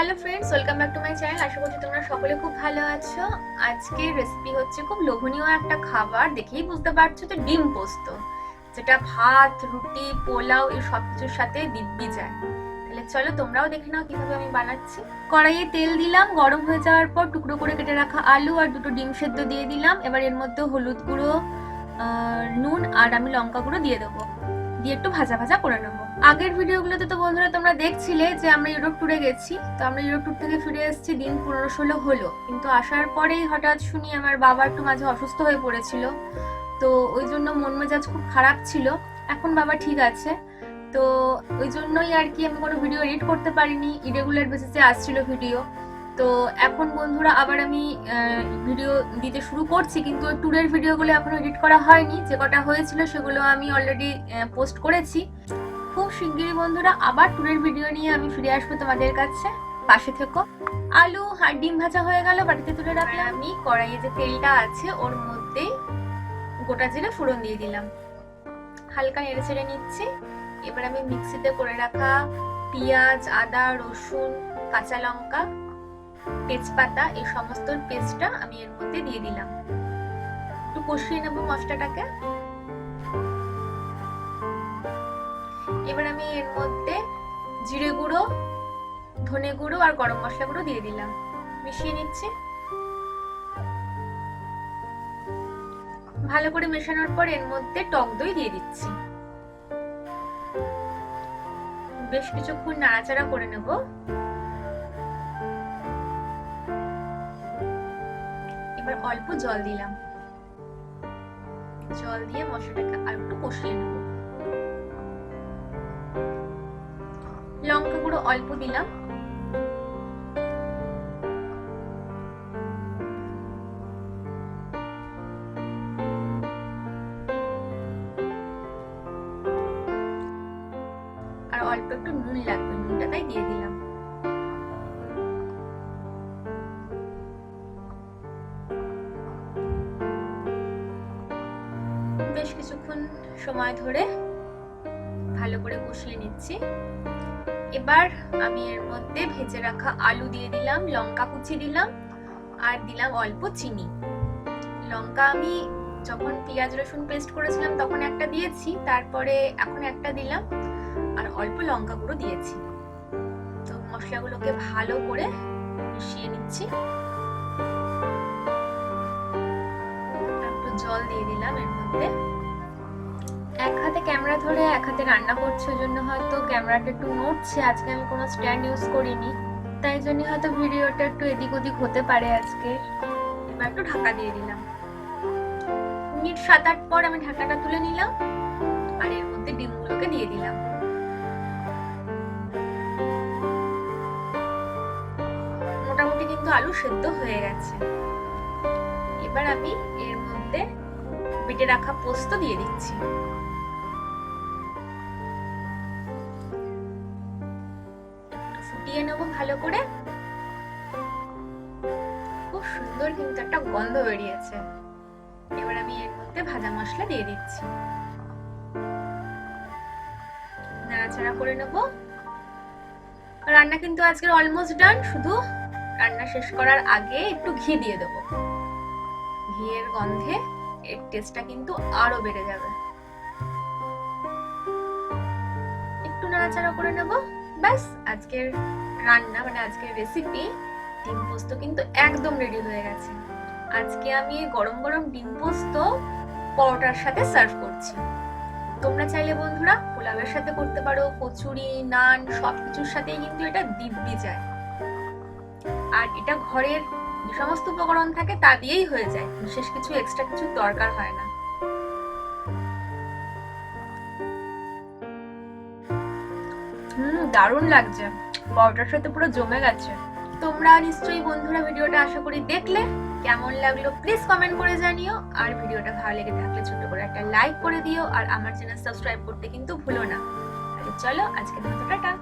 Hello friends welcome back to my channel আশা করছি তোমরা সকলে খুব ভালো আছো। আজকের রেসিপি হচ্ছে খুব লোভনীয় একটা খাবার, দেখেই বুঝতে পারছ তো ডিম পোস্ত, যেটা ভাত, রুটি, পোলাও, এই সব কিছুর সাথে দিব্যি যায়। তাহলে চলো তোমরাও দেখে নাও কীভাবে আমি বানাচ্ছি। কড়াইয়ে তেল দিলাম, গরম হয়ে যাওয়ার পর টুকরো করে কেটে রাখা আলু আর দুটো ডিম সেদ্ধ দিয়ে দিলাম। এবার এর মধ্যে হলুদ গুঁড়ো নুন আর আমি লঙ্কা গুঁড়ো দিয়ে দেবো। দিয়ে একটু ভাজা ভাজা করে নেব। আগের ভিডিওগুলোতে তো বন্ধুরা তোমরা দেখছিলে যে আমরা ইউরোপ ট্যুরে গেছি। তো আমরা ইউরোপ ট্যুর থেকে ফিরে এসেছি দিন পনেরো ষোলো হলো। কিন্তু আসার পরেই হঠাৎ শুনি আমার বাবা একটু মাঝে অসুস্থ হয়ে পড়েছিল। তো ওই জন্য মন মেজাজ খুব খারাপ ছিল। এখন বাবা ঠিক আছে। তো ওই জন্যই আর কি আমি কোনো ভিডিও এডিট করতে পারিনি। ইরেগুলার বেসিসে আসছিল ভিডিও। তো এখন বন্ধুরা আবার আমি ভিডিও দিতে শুরু করছি কিন্তু ট্যুরের ভিডিওগুলো এখনও এডিট করা হয়নি। যে কটা হয়েছিল সেগুলো আমি অলরেডি পোস্ট করেছি। খুব শিগগিরই বন্ধুরা আবার ট্যুরের ভিডিও নিয়ে আমি ফিরে আসব তোমাদের কাছে। পাশে থেকো। আলু আর ডিম ভাজা হয়ে গেল বাটিতে তুলে রাখলাম। আমি কড়াইয়ে যে তেলটা আছে ওর মধ্যেই গোটা জিরে ফোড়ন দিয়ে দিলাম। হালকা নেড়ে ছেড়ে নিচ্ছি। এবার আমি মিক্সিতে করে রাখা পেঁয়াজ আদা রসুন কাঁচা লঙ্কা তেজপাতা, এই সমস্ত পেস্টটা আমি এর মধ্যে দিয়ে দিলাম। একটু কষিয়ে নেব মশলাটাকে। এবার আমি এর মধ্যে জিরে গুঁড়ো, ধনে গুঁড়ো আর গরম মশলা গুঁড়ো দিয়ে দিলাম। মিশিয়ে নিচ্ছি। ভালো করে মেশানোর পর এর মধ্যে টক দই দিয়ে দিচ্ছি। বেশ কিছুক্ষণ নাড়াচাড়া করে নেব। এবার অল্প জল দিলাম। জল দিয়ে মশলাটাকে আর একটু কষিয়ে নেব। লঙ্কা গুঁড়ো অল্প দিলাম। আর অল্প একটু নুন লাগবে, নুনটা তাই দিয়ে দিলাম। বেশ কিছুক্ষণ সময় ধরে ভালো করে কষিয়ে নিচ্ছি। এবার আমি এর মধ্যে ভেজে রাখা আলু দিয়ে দিলাম, লঙ্কা কুচি দিলাম, আর দিলাম অল্প চিনি। লঙ্কা আমি যখন পেঁয়াজ, রসুন পেস্ট করেছিলাম তখন একটা দিয়েছি, তারপরে এখন একটা দিলাম, আর অল্প লঙ্কা গুঁড়ো দিয়েছি। তো মশলাগুলোকে ভালো করে মিশিয়ে নিচ্ছি। দিয়ে দিলাম এর মধ্যে। এক হাতে ক্যামেরা ধরে এক হাতে রান্না করছে জন্য হয়তো ক্যামেরাটা একটু নড়ছে। আজকে আমি কোনো স্ট্যান্ড ইউজ করিনি, তাই জন্য হয়তো ভিডিওটা একটু এদিক ওদিক হতে পারে আজকে। এবার একটু ঢাকা দিয়ে দিলাম। মিনিট সাত আট পর আমি ঢাকাটা তুলে নিলাম, আর এর মধ্যে ডিমগুলোকে দিয়ে দিলাম। মোটামুটি কিন্তু আলু সেদ্ধ হয়ে গেছে। এবার আমি এর মধ্যে বেটে রাখা পোস্ত দিয়ে দিচ্ছি। ফুটিয়ে নেব ভালো করে। খুব সুন্দর কিন্তু একটা গন্ধ বেরিয়েছে। এবার আমি এর মধ্যে ভাজা মশলা দিয়ে দিচ্ছি। নাড়াচাড়া করে নেব। রান্না কিন্তু আজকের অলমোস্ট ডান শুধু রান্না শেষ করার আগে একটু ঘি দিয়ে দেবো। ঘিয়ের গন্ধে এর টেস্টটা কিন্তু আরও বেড়ে যাবে। একটু নাড়াচাড়া করে নেব। ব্যাস, আজকের রান্না মানে আজকের রেসিপি ডিম পোস্ত কিন্তু একদম রেডি হয়ে গেছে। আজকে আমি গরম গরম ডিম পোস্ত পরোটার সাথে সার্ভ করছি। তোমরা চাইলে বন্ধুরা পোলাওয়ের সাথে করতে পারো, কচুরি, নান, সবকিছুর সাথেই কিন্তু এটা দিব্যি যায়। আর এটা ঘরের সমস্ত উপকরণ থাকে তা দিয়েই হয়ে যায়। বিশেষ কিছু এক্সট্রা কিছু দরকার হয় না। হুম, দারুণ লাগছে। পরোটার সাথে পুরো জমে গেছে। তোমরা নিশ্চয়ই বন্ধুরা ভিডিওটা আশা করি দেখলে। কেমন লাগল প্লিজ কমেন্ট করে জানিও। আর ভিডিওটা ভালো লেগে থাকলে ছোট করে একটা লাইক করে দিও। আর আমার চ্যানেল সাবস্ক্রাইব করতে কিন্তু ভুলো না। চলো আজকে মতো টাটা।